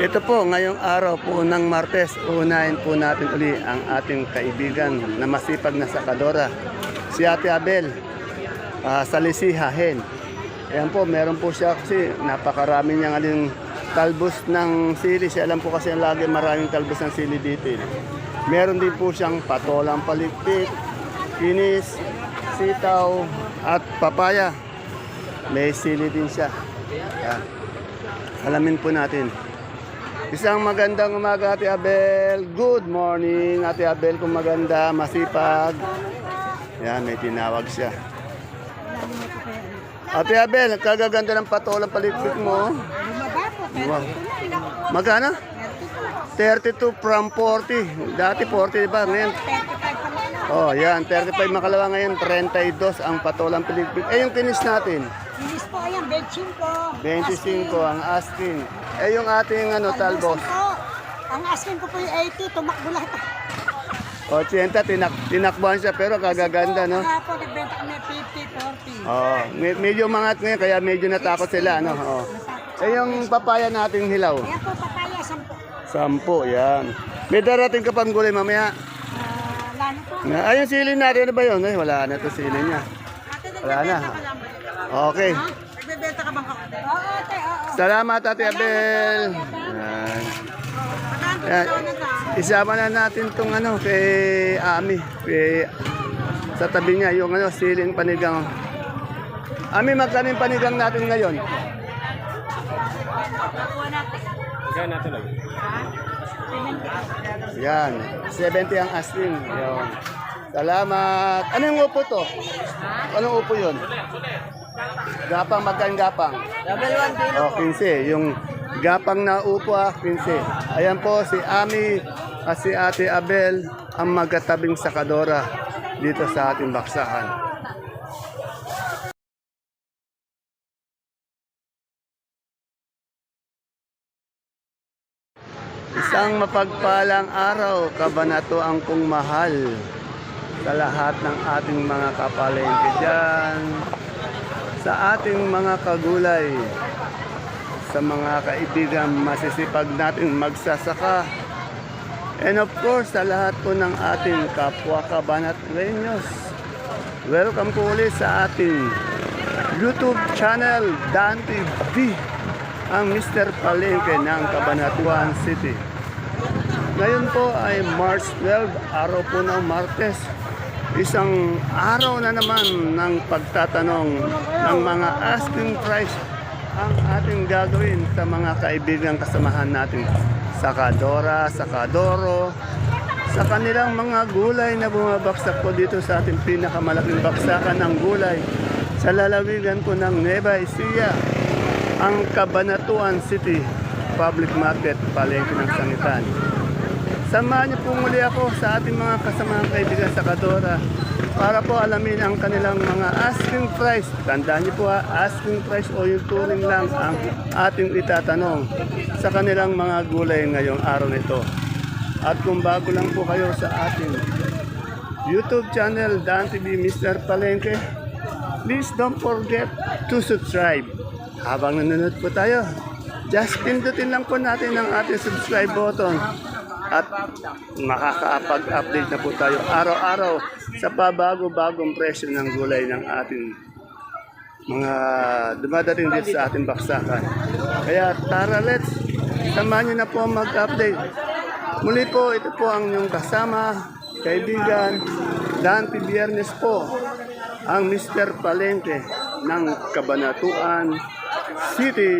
Ito po, ngayong araw po ng Martes, unahin po natin uli ang ating kaibigan na masipag na sakadora, si Ate Abel, ah, sa Lisihahen. Ayan po, meron po siya kasi napakarami niyang aling talbos ng sili. Siya alam po kasi lagi maraming talbos ng sili dito. eh. Meron din po siyang patolang palikpik, kinis, sitaw, at papaya. May sili din siya. Ayan. Alamin po natin. Isang magandang umaga, Ate Abel. Good morning, Ate Abel. Kung maganda, masipag. Yan, may tinawag siya. Ate Abel, kagaganda ng patolang palikpik mo. Wow. Magkano? 32 from 40. Dati 40, di ba? Ngayon, 35 pa lang. oh, yan. 35 makalawa ngayon, 32 ang patolang palikpik. Eh, yung kinis natin, Bilis po, ayan, 25. 25 ang asking. Eh, yung ating ano, talbos. Po. Ang asking ko po yung 80, tumakbo lahat. 80, tinak tinakbuhan siya pero kagaganda, no? Kahapon, nagbenta kami 50, 40. Oo, me- medyo mangat ngayon kaya medyo natakot sila, ano? Oo. Eh yung papaya nating hilaw, Ayan po, papaya, 10. sampu, yan. May darating ka pang gulay mamaya. Ah, lalo po. Na, ay, yung sili natin, ano ba yun? Ay, wala na to sili niya. Wala na. Okay. Nagbebenta ka bang kakuti? Oo, ate. Salamat, Ate Abel. Yan. Yan. Isama na natin tong ano, kay Ami. Kay, sa tabi niya, yung ano, siling panigang. Ami, magkano yung panigang natin ngayon? Yan. 70 ang asking. Yan. Salamat. Ano yung upo to? Anong upo yun? Gapang, magkain gapang? Double one kilo. O, 15. Yung gapang na upo, ah, 15. Ayan po, si Ami at si Ate Abel ang magkatabing sakadora dito sa ating baksakan. Isang mapagpalang araw, kabanato ang kong mahal sa lahat ng ating mga kapalengke dyan, sa ating mga kagulay, sa mga kaibigan masisipag natin magsasaka, and of course sa lahat po ng ating kapwa kabanatrenyos. Welcome po ulit sa ating YouTube channel, Dan TV, ang Mr. Palengke ng Cabanatuan City. Ngayon po ay March 12, araw po ng Martes. Isang araw na naman ng pagtatanong ng mga asking price ang ating gagawin sa mga kaibigan kasamahan natin sa Kadora, sa Kadoro, sa kanilang mga gulay na bumabaksak po dito sa ating pinakamalaking baksakan ng gulay sa lalawigan po ng Nueva Ecija, ang Cabanatuan City Public Market, Palengke ng Sangitan. Samahan niyo po muli ako sa ating mga kasamaang kaibigan sa Kadora para po alamin ang kanilang mga asking price. Tandaan niyo po ha, asking price o yung turing lang ang ating itatanong sa kanilang mga gulay ngayong araw nito. At kung bago lang po kayo sa ating YouTube channel, Dan TV Mr. Palengke, please don't forget to subscribe. Habang nanonood po tayo, just pindutin lang po natin ang ating subscribe button at makakapag-update na po tayo araw-araw sa pabago-bagong presyo ng gulay ng ating mga dumadating dito sa ating baksakan. Kaya tara let's, samahan niyo na po mag-update. Muli po, ito po ang inyong kasama, kaibigan, Dante Biernes po, ang Mr. Palengke ng Cabanatuan City.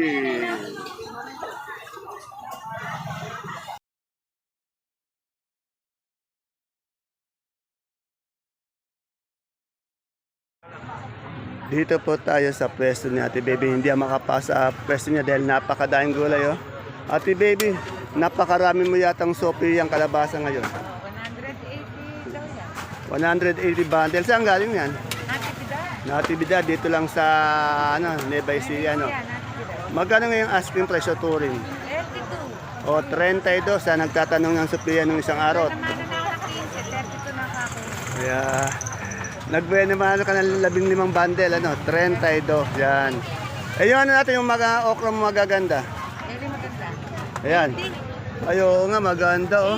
Dito po tayo sa pwesto ni Ate Baby. Hindi ako makapasa sa pwesto niya dahil napakadaing gulay. Oh. Ate Baby, napakarami mo yatang sopi ang kalabasa ngayon. 180 daw yan. 180 bundles. Saan galing yan? Natipidad. Natividad dito lang sa ano, Nueva Ecija. No? Yan, natipidad. Magkano ngayong asking price o touring? 32. O 32 sa nagtatanong ng Sophia nung isang araw. Naman na ako ng 15, 32 na ako. Kaya nagbuena naman ka ng labing limang bundle, ano, 32, yan. Eh yung ano natin yung mga okra mo magaganda, Very maganda. Ayan. Ayo nga, maganda oh.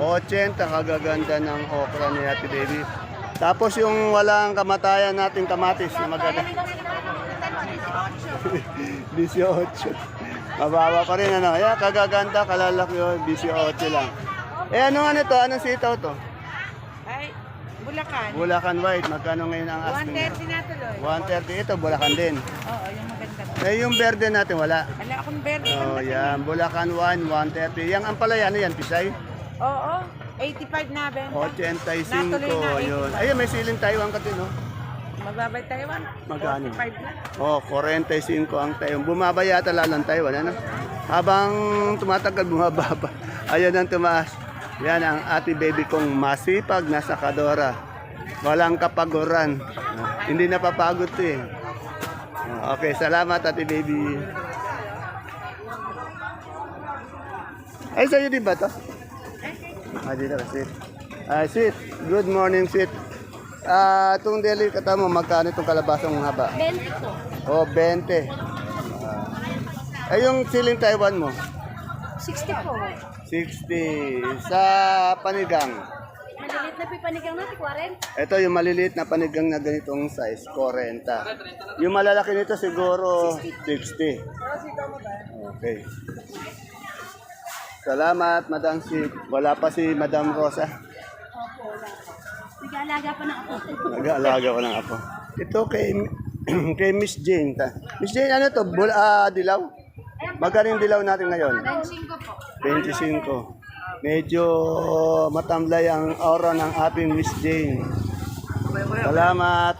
80, 80 ate. kagaganda ng okra ni Ate Baby. Tapos yung walang kamatayan nating kamatis na maganda. 18. Mababa pa rin ano. Ayan, kagaganda, kalalaki yun. 18 lang. Eh ano nga nito? Anong sitaw to? Bulacan. Bulacan White. Magkano ngayon ang asking? niya? 130 na tuloy. 130 ito, Bulacan din. Oo, yung maganda. Eh yung verde natin wala. Wala akong verde. Oh, yan. Bulacan 1, 130. Yang ampalaya, ano yan? Pisay? Oo, 85 na benta. 85. Natuloy na, Yun. 85. Ayun, may siling Taiwan ka din, no? Mababay Taiwan. Magkano? 45 na. Oh, 45 ang Taiwan. Bumaba yata ang Taiwan, ano? Habang tumatagal, bumababa. Ayan ang tumaas. Yan ang ate baby kong masipag na sakadora. Walang kapaguran. Hindi napapagod to eh. Okay, salamat ate baby. Ay, sa'yo din ba to? Ah, dito kasi. Ah, sweet. Good morning, sweet. Ah, itong deli kata mo, magkano itong kalabasang haba? 20 po. O, 20. Ah. Eh, yung siling Taiwan mo? 60 po. 60. Sa panigang. Malilit na pipanigang natin, 40. Ito yung maliliit na panigang na ganitong size, 40. Yung malalaki nito siguro 60. Okay. Salamat, Madam Si. Wala pa si Madam Rosa. Nag-aalaga pa na ako. Nag-aalaga ko ng apo. Ito kay kay Miss Jane. Ta. Miss Jane, ano to? Bul ah, dilaw? Magkano yung dilaw natin ngayon? 25 po. 25. Medyo matamlay ang aura ng ating Miss Jane. Salamat.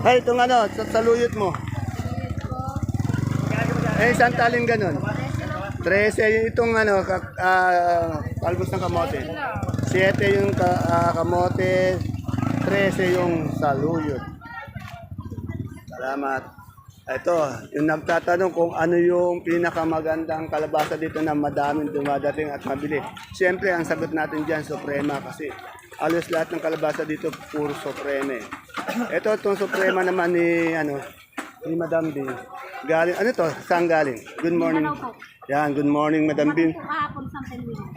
Ay, itong ano, sa saluyot mo. Eh, saan taling ganun? 13 itong ano, ka, ah, palbos ng kamote. 7 yung ka, ah, kamote, 13 yung saluyot. Salamat. Ito, yung nagtatanong kung ano yung pinakamagandang kalabasa dito na madaming dumadating at mabili. Siyempre, ang sagot natin dyan, Suprema kasi alos lahat ng kalabasa dito puro Supreme. Ito, itong Suprema naman ni, ano, ni Madam Bing. Galing, ano to? Saan galing? Good morning. Yan, good morning, Madam Penwin.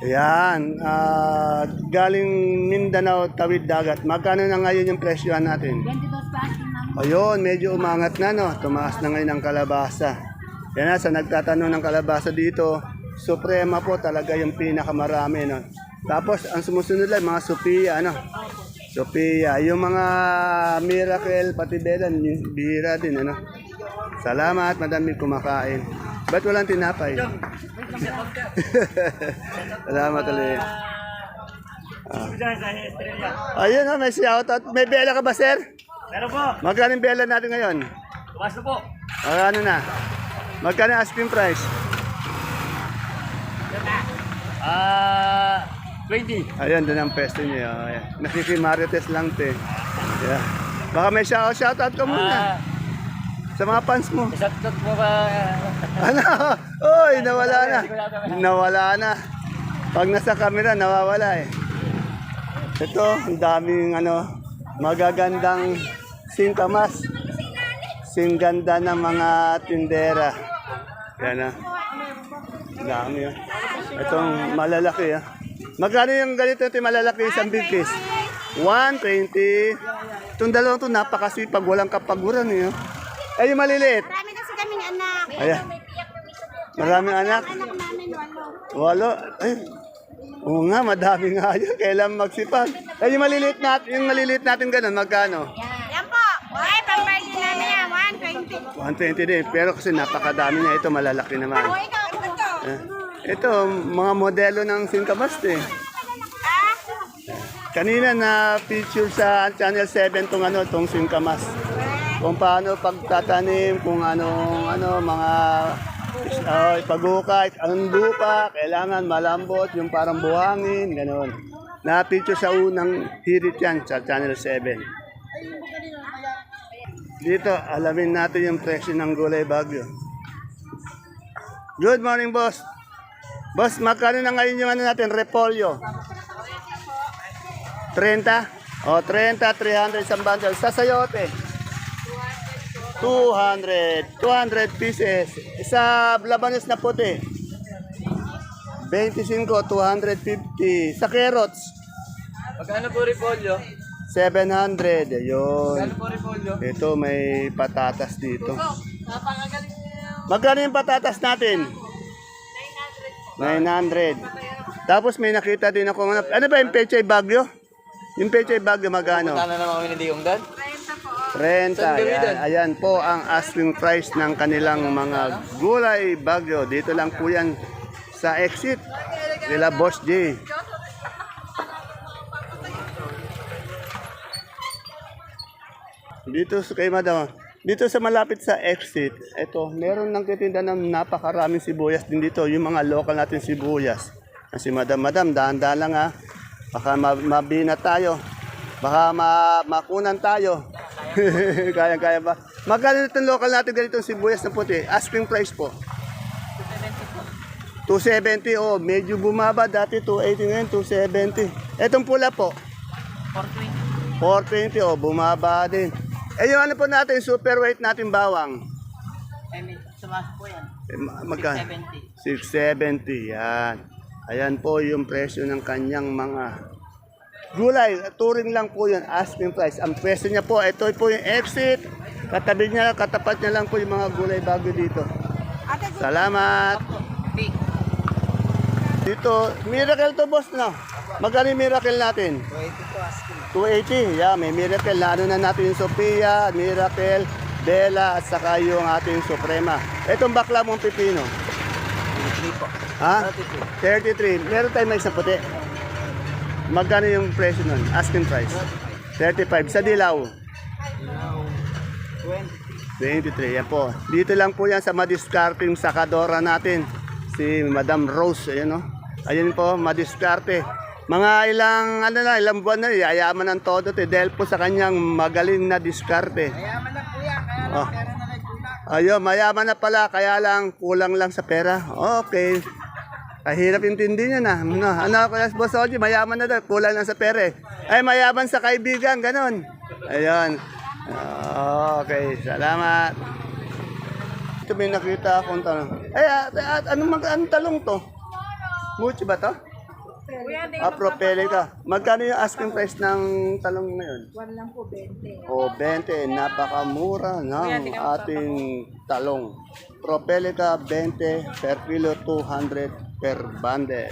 Ayan, ah, galing Mindanao, Tawid Dagat. Magkano na ngayon yung presyohan natin? 22 pa asking namin. Ayun, medyo umangat na no. Tumaas na ngayon ang kalabasa. Yan na, sa nagtatanong ng kalabasa dito, Suprema po talaga yung pinakamarami no. Tapos ang sumusunod lang mga Sophia ano. Sophia, yung mga Miracle pati Belan, bihira din ano. Salamat, madami kumakain. Ba't walang tinapay? Salamat ulit. Ah. Ayun na, may shoutout. May bela ka ba, sir? Meron po. Magkano yung bela natin ngayon? Tumas na po. Magkano na? Magkano ang asking price? Ah, 20. Ayun, doon ang pwesto niyo. Ayan. Nakikimarites lang te. Yeah. Baka may shout shoutout ka muna Ah, sa mga fans mo. tot mo ba? Ano? Uy, nawala na. Nawala na. Pag nasa camera, nawawala eh. Ito, ang daming ano, magagandang singkamas. Singganda ng mga tindera. Yan ah. Ang dami ah. Itong malalaki ah. Magkano yung ganito ito yung malalaki isang big piece? 120. Itong dalawang to napakasipag, walang kapaguran eh. oh. Eh, yung maliliit. Marami kasi kaming anak. Ayan. Maraming anak. Walo. Walo. Ay. Oo nga, madami nga yun. Kailan magsipag. Ay, yung maliliit natin, yung maliliit natin ganun, magkano? Yan po. Ay, pambayad namin yan. 120. 120 din. Pero kasi napakadami na ito, malalaki naman. Eh, Ito, mga modelo ng Singkabast eh. Kanina na feature sa Channel 7 tong ano, tong Singkamas. Kung paano pagtatanim, kung anong ano mga uh, pagukay, ang lupa, kailangan malambot, yung parang buhangin, gano'n. Na-feature sa unang hirit yan sa Channel 7. Dito, alamin natin yung presyo ng gulay bagyo. Good morning, boss. Boss, magkano na ngayon yung ano natin, repolyo? 30? O, 30, 300 isang bundle. Sa sayote? 200. 200 pieces. Isa labanos na puti. 25, 250. Sa carrots, Magkano po repolyo? 700. Ayun. Ito, may patatas dito. Magkano yung patatas natin? 900. Tapos may nakita din ako. Ano, ano ba yung pechay bagyo? Yung pechay bagyo magkano? Sana naman kami ni Diong Dan? 30. Ayan, ayan po ang asking price ng kanilang mga gulay bagyo. Dito lang po yan sa exit. Nila Boss J. Dito sa kay madam, dito sa malapit sa exit, ito, meron nang titinda ng napakaraming sibuyas din dito, yung mga local natin sibuyas. Kasi madam, madam, dahan-dahan lang ha. Baka ma- mabina tayo. Baka ma- makunan tayo. Kaya-kaya ba? Magkano itong local natin ganitong sibuyas na puti? Asking price po. 270 oh, medyo bumaba dati 280 ngayon 270. Etong pula po. 420 oh, bumaba din. Eh yung ano po natin, super weight natin bawang. Eh, ma- magka 670. Yan. Ayan po yung presyo ng kanyang mga gulay. Turing lang po yun, asking price. Ang presyo niya po, ito po yung exit. Katabi niya, katapat niya lang po yung mga gulay bago dito. Salamat. Dito, miracle to boss na. Magkano yung miracle natin? 280. Yeah, may miracle. Lalo na natin yung Sophia, miracle, Bella, at saka yung ating Suprema. Itong bakla mong pipino. Ha? 33. Meron tayong mais na puti. Magkano yung presyo nun? Asking price. 35. Sa dilaw. 23. Yan po. Dito lang po yan sa madiskarting sakadora natin. Si Madam Rose. Ayan o. Ayan po, madiskarte. Mga ilang, ano na, ilang buwan na, yayaman ng todo. Te, dahil po sa kanyang magaling na diskarte. Mayaman na yan, kaya lang pera na Ayun, mayaman na pala, kaya lang kulang lang sa pera. Okay. Kahirap intindihin na. No, ano ako, Boss Oji, mayaman na daw, kulang lang sa pera eh. Ay, mayaman sa kaibigan, ganon. Ayun. Okay, salamat. Ito may nakita akong tanong. Ay, at, at, anong, anong talong to? Muchi ba to? Ah, propelling ka. Magkano yung asking price ng talong ngayon? One lang po, 20. O 20, napakamura ng ating talong. Propelica 20 per kilo, 200 per bundle.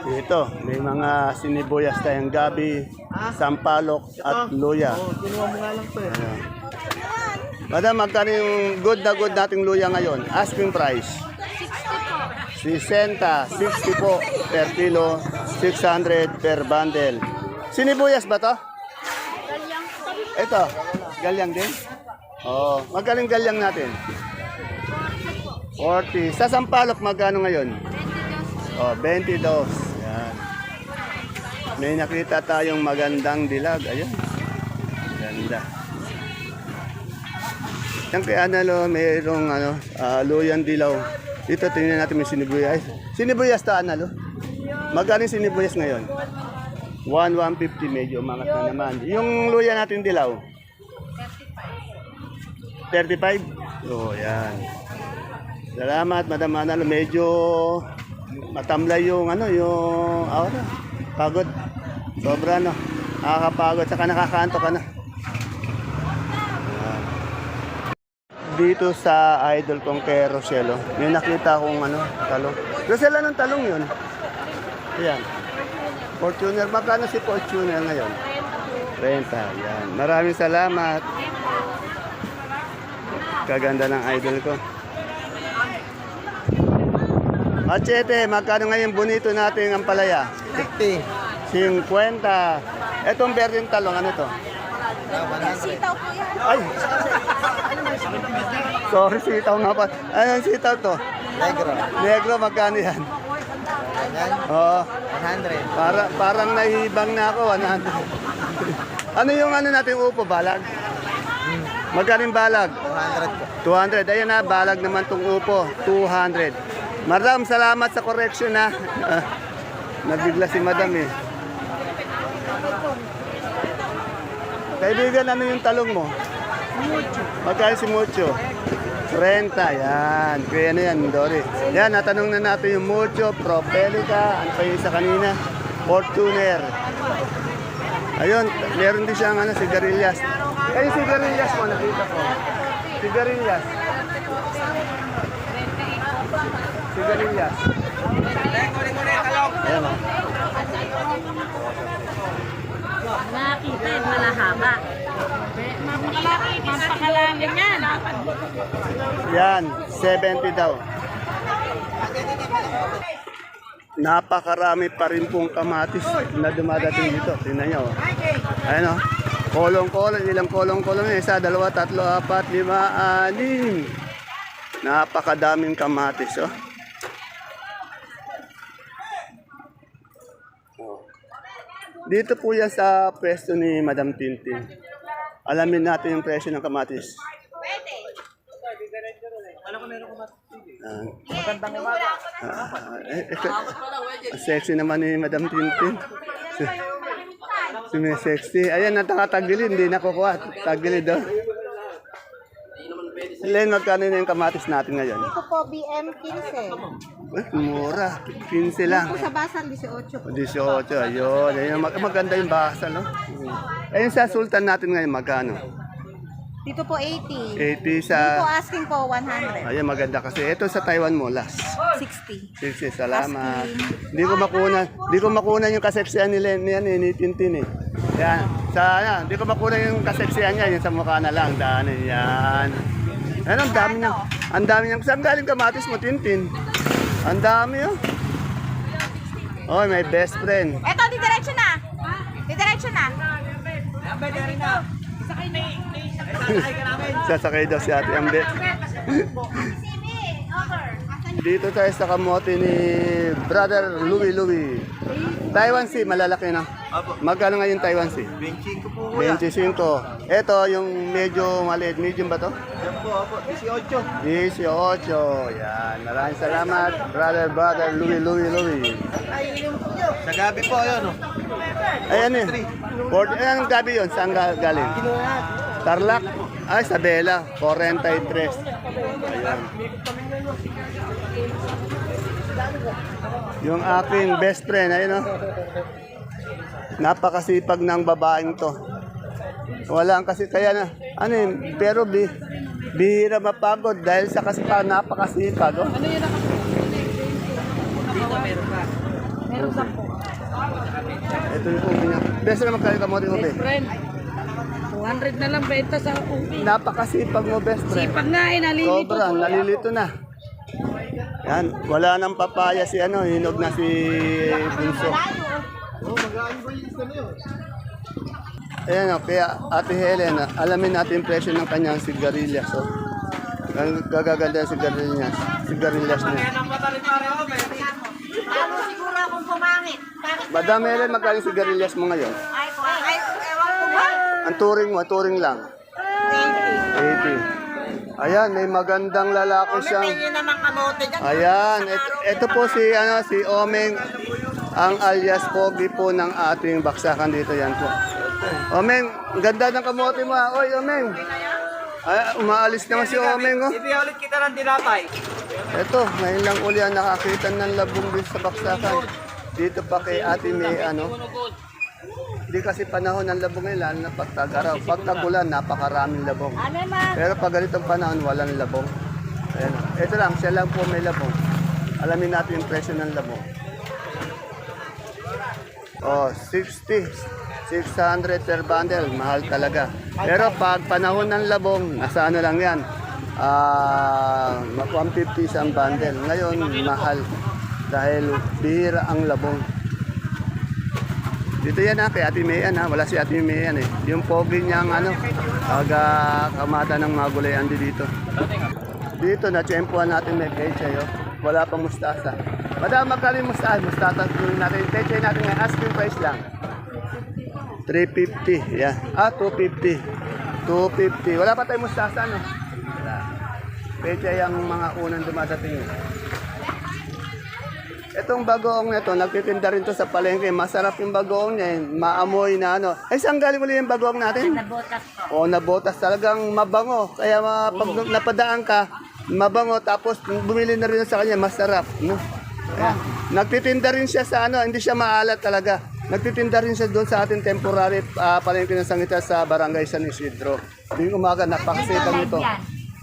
Dito, may mga sinibuyas tayong gabi, sampalok at luya. Kinuha mo nga lang po eh. Ayan. Madam, magkano yung good na good nating luya ngayon? Asking price. 60 60 po per kilo, 600 per bundle. Sinibuyas ba to? Ito, galyang din? Oh, magkano yung galyang natin? 40. Sa Sampalok, magkano ngayon? Oh, 22. Yan. May nakita tayong magandang dilag. Ayun. Ganda. Yan kay Analo, mayroong ano, ah, luyan dilaw. Dito tingnan natin may sinibuyas. Sinibuyas ta Analo. Magkano yung sinibuyas ngayon? 1 150 medyo umangat na naman. Yung luya natin dilaw. 35? Oh, yan. Salamat, Madam Analo. Medyo matamlay yung ano, yung aura. Pagod. Sobra no. Nakakapagod. Saka nakakaanto ka na. Dito sa idol kong kay Roselo, may nakita akong ano, talong. Roselo, anong talong yun? Ayan. Fortuner, magkano si Fortuner ngayon? 30. Yan. Maraming salamat. Kaganda ng idol ko. Machete, magkano ngayon bonito natin ang palaya? 50. 50. Etong berdeng talong, ano to? Sitaw po yan. Ay! Sorry, sitaw nga pa. Anong sitaw to? Negro. Negro, magkano yan? Ganyan. Oo. 100. Para, parang nahibang na ako, 100. ano yung ano natin upo, balag? Magkano yung balag? 200 po. 200. Ayun na, balag naman tong upo. 200. Madam, salamat sa correction ha. Nabigla si madam eh. Kaibigan, ano yung talong mo? Mucho. Magkano si Mucho? 30, yan. Kaya ano yan, Dory. Yan, natanong na natin yung Mucho, Propelica, ano pa yung isa kanina? Fortuner. Ayun, meron din siyang ano, sigarilyas. Eh, yung sigarilyas mo, nakita ko. Sigarilyas. Sigarilyas. Ayan o. Nakita yung malahaba. Mapakalaki, mapakalaki yan. Yan, 70 daw. Napakarami pa rin pong kamatis na dumadating dito. Tingnan nyo. oh. Ayan o. Kolong-kolong, ilang kolong-kolong. Isa, dalawa, tatlo, apat, lima, anim. Napakadaming kamatis oh. Oh. Dito po yan sa pwesto ni Madam Tintin. Alamin natin yung presyo ng kamatis. Ah. Ah, eh, eh, sexy naman ni Madam Tintin. Sumisexy. Ayan, natakatagilid. Hindi nakukuha. Tagilid daw. Len, magkano na yung kamatis natin ngayon? Ito po, BM 15. Eh, mura. 15 lang. Ito sa basan, 18 po. 18, ayun. ayun. Mag- maganda yung basa, no? Ayun sa sultan natin ngayon, magkano? Dito po 80. 80 Dito sa... asking po 100. Ayun, maganda kasi. Ito sa Taiwan mo, last. 60. Sige, salamat. Hindi ko makunan, hindi ko makunan yung kaseksihan ni Len, ni, ni, ni Tintin eh. Yan. Sa yan, hindi ko makunan yung kaseksihan niya, yung sa mukha na lang, daan eh, yan. Ano, ang dami niya. Ang dami niya. Saan galing kamatis mo, Tintin? Ang dami oh. Oh, my best friend. Ito, didiretso na. Didiretso na. Sasakay daw si Ate Ambe. Dito tayo sa kamote ni Brother Louie Louie. Taiwan Sea, malalaki na. Magkano ngayon Taiwan Sea? 25 po. 25. Ito yung medyo maliit. Medium ba to? Yan po, opo. 18. 18. Yan. Maraming salamat. Brother, brother, Louie, Louie, Louie. Sa gabi po, yun. Oh. Ayan eh. Port, ayan ang gabi yun. Saan ga- galing? Tarlac. Ay, sa Bella. 43. Ayan. Yung aking best friend, ayun oh. Napakasipag ng babaeng to. Wala ang kasi kaya na, ano yun, pero bi, bihira mapagod dahil sa kasipag, napakasipag. Oh. Ano yun Meron sa po. Ito yung ubi niya. Best na magkali kamote ubi. Friend, 200 na lang benta sa ubi. Napakasipag mo, best friend. Sipag nga eh, nalilito. Sobrang, nalilito na. Yan, wala nang papaya si ano, hinog na si Bunso. Ayan o, kaya Ate Helen, alamin natin yung presyo ng kanyang sigarilyas. So, ang gagaganda yung sigarilyas, sigarilyas niya. Lalo siguro akong pumangit. Madam Helen, magkano yung sigarilyas mo ngayon? Ay, ay, ewan ko ba? Ang turing mo, turing lang. 80. Ayan, may magandang lalaki siyang... naman kamote dyan. Ayan, ito, ito po si ano si Omeng ang alias Pogi po ng ating baksakan dito yan po. Omeng, ang ganda ng kamote mo. ah. Oy, Omeng. Ay, umaalis naman si Omeng oh. ulit kita ng tinapay. Ito, ngayon lang uli ang nakakita ng labong din sa baksakan. Dito pa kay Ate May ano. Hindi kasi panahon ng labong ngayon, lalo na pag tag-araw. Pag tagulan, napakaraming labong. Ano? Pero pag ganitong panahon, walang labong. Ayan. Ito lang, siya lang po may labong. Alamin natin yung presyo ng labong. Oh, 60. 600 per bundle. Mahal talaga. Pero pag panahon ng labong, nasa ano lang yan. Ah, 150 isang bundle. Ngayon, mahal. Dahil bihira ang labong. Dito yan ha, kay Ate Mayan ha. Wala si Ate Mayan eh. Yung pogi niyang ano, aga kamata ng mga gulayan di dito. Dito na tiyempohan natin may peche yo. Wala pang mustasa. Madam, yung mustasa? Mustasa natin. Peche natin ngayon. Asking price lang. 350. Yeah. Ah, 250. 250. Wala pa tayong mustasa no? Wala. Peche yung mga unang dumadating. eh. Itong bagoong na to, nagtitinda rin to sa palengke. Masarap yung bagoong niya, eh. maamoy na ano. Ay, saan galing ulit yung bagoong natin? Nabotas ko. O, nabotas talagang mabango. Kaya ma, pag napadaan ka, mabango tapos bumili na rin sa kanya masarap no Ayan. nagtitinda rin siya sa ano hindi siya maalat talaga nagtitinda rin siya doon sa ating temporary uh, palengke ng sangita sa barangay San Isidro tuwing umaga napakasipag nito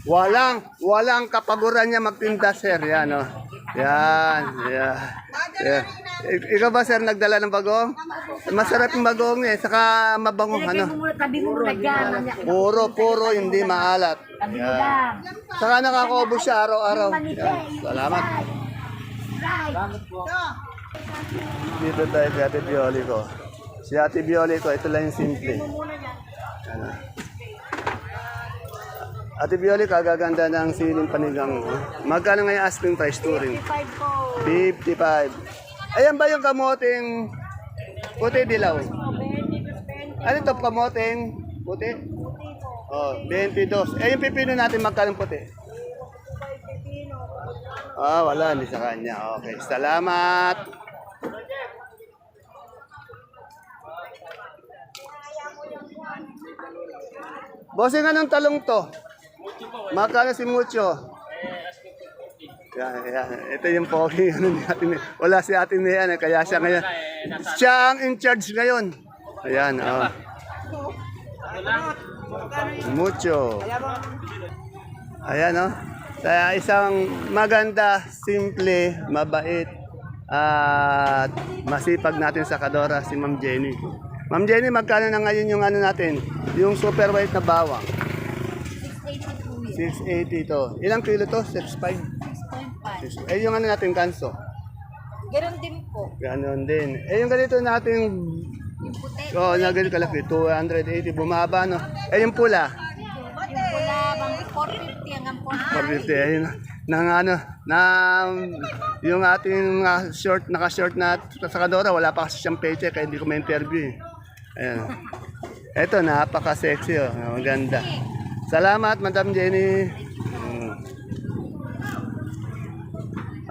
walang walang kapaguran niya magtinda sir yan no yan yeah. Ik- ikaw ba sir nagdala ng bagong masarap yung bagong eh saka mabango ano Tabi mo dyan. Puro, puro, hindi maalat. Yan. Saka nakakaubos siya araw-araw. Yan. Salamat. Dito tayo kay Ate Bioli ko. Si Ate Bioli ko, ito lang yung simple. Ano. Ate Bioli, kagaganda ng siling panigang mo. Magkano ngayon asking price touring? 55 Ayan ba yung kamoting puti dilaw? Ano to kamoting puti? Oh, 22. Eh, yung pipino natin magkano puti? Ah, wala, hindi sa kanya. Okay, salamat. Bossing, anong talong to? Magkano si Mucho? Yan, yan. Ito yung pogi ano ni Ate May. Wala si Ate May yan, eh, kaya siya ngayon. Siya ang in charge ngayon. Ayan, oh. Mucho. Ayan, oh. Kaya isang maganda, simple, mabait, at masipag natin sa Kadora, si Ma'am Jenny. Ma'am Jenny, magkano na ngayon yung ano natin? Yung super white na bawang? 680 to. Ilang kilo to? 6.5? 6.5. Eh, yung ano natin kanso? Ganon din po. Ganon din. Eh, yung ganito natin, Oo, oh, na ganito kalaki. 280, bumaba, no? Eh, yung pula, Yung pula bang 450 hanggang 450. 450. Ayun, nang ano, na yung ating uh, short, naka-short na sakadora, wala pa kasi siyang paycheck, kaya hindi ko ma-interview. eh. Ayan. Ito, napaka-sexy, oh. Maganda. Salamat, Madam Jenny.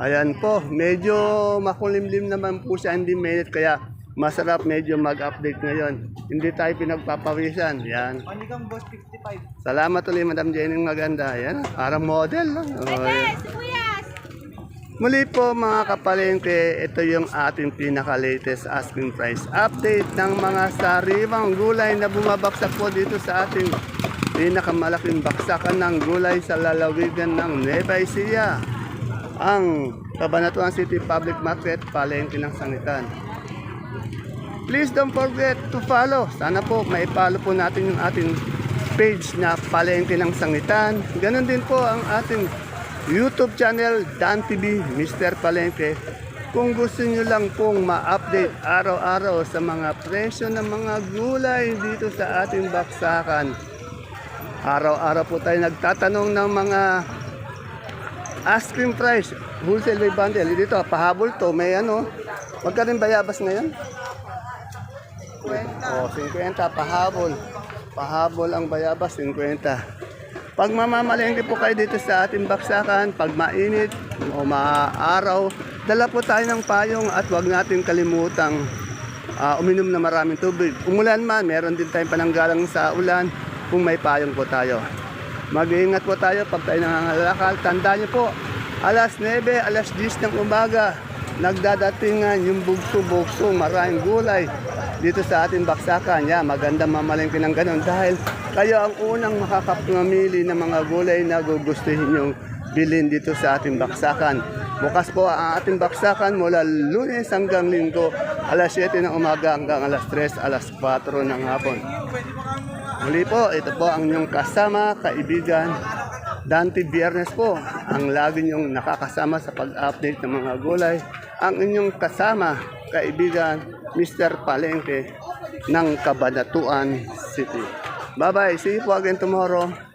Ayan po, medyo makulimlim naman po siya, hindi mainit, kaya masarap medyo mag-update ngayon. Hindi tayo pinagpapawisan. Yan. Panigang boss 55. Salamat ulit, Madam Jenny, maganda. Yan, parang model. No? Sibuyas! Muli po mga kapalengke, ito yung ating pinaka-latest asking price update ng mga sariwang gulay na bumabaksak po dito sa ating pinakamalaking baksakan ng gulay sa lalawigan ng Nueva Ecija. Ang Cabanatuan City Public Market, palengke ng sangitan. Please don't forget to follow. Sana po maipalo po natin yung ating page na palengke ng sangitan. Ganon din po ang ating YouTube channel Dan TV Mr. Palengke. Kung gusto nyo lang pong ma-update araw-araw sa mga presyo ng mga gulay dito sa ating baksakan. Araw-araw po tayo nagtatanong ng mga asking price. Wholesale by bundle. Dito, pahabol to. May ano. Magkano yung bayabas ngayon? Oh, 50 pahabol. Pahabol ang bayabas, 50. Pag mamamalengke po kayo dito sa ating baksakan, pag mainit o maaraw, dala po tayo ng payong at wag natin kalimutang ah, uminom na maraming tubig. Umulan man, meron din tayong pananggalang sa ulan kung may payong po tayo. Mag-iingat po tayo pag tayo nangangalakal. Tandaan niyo po, alas 9, alas 10 ng umaga, nagdadatingan yung bugso-bugso, maraming gulay dito sa ating baksakan. Yan, maganda mamalengke ng ganun dahil kayo ang unang makakapamili ng mga gulay na gugustuhin yung bilhin dito sa ating baksakan. Bukas po ang ating baksakan mula lunes hanggang linggo, alas 7 ng umaga hanggang alas 3, alas 4 ng hapon. Muli po, ito po ang inyong kasama, kaibigan, Dante Biernes po, ang lagi niyong nakakasama sa pag-update ng mga gulay. Ang inyong kasama, kaibigan, Mr. Palengke ng Cabanatuan City. Bye-bye. See you po again tomorrow.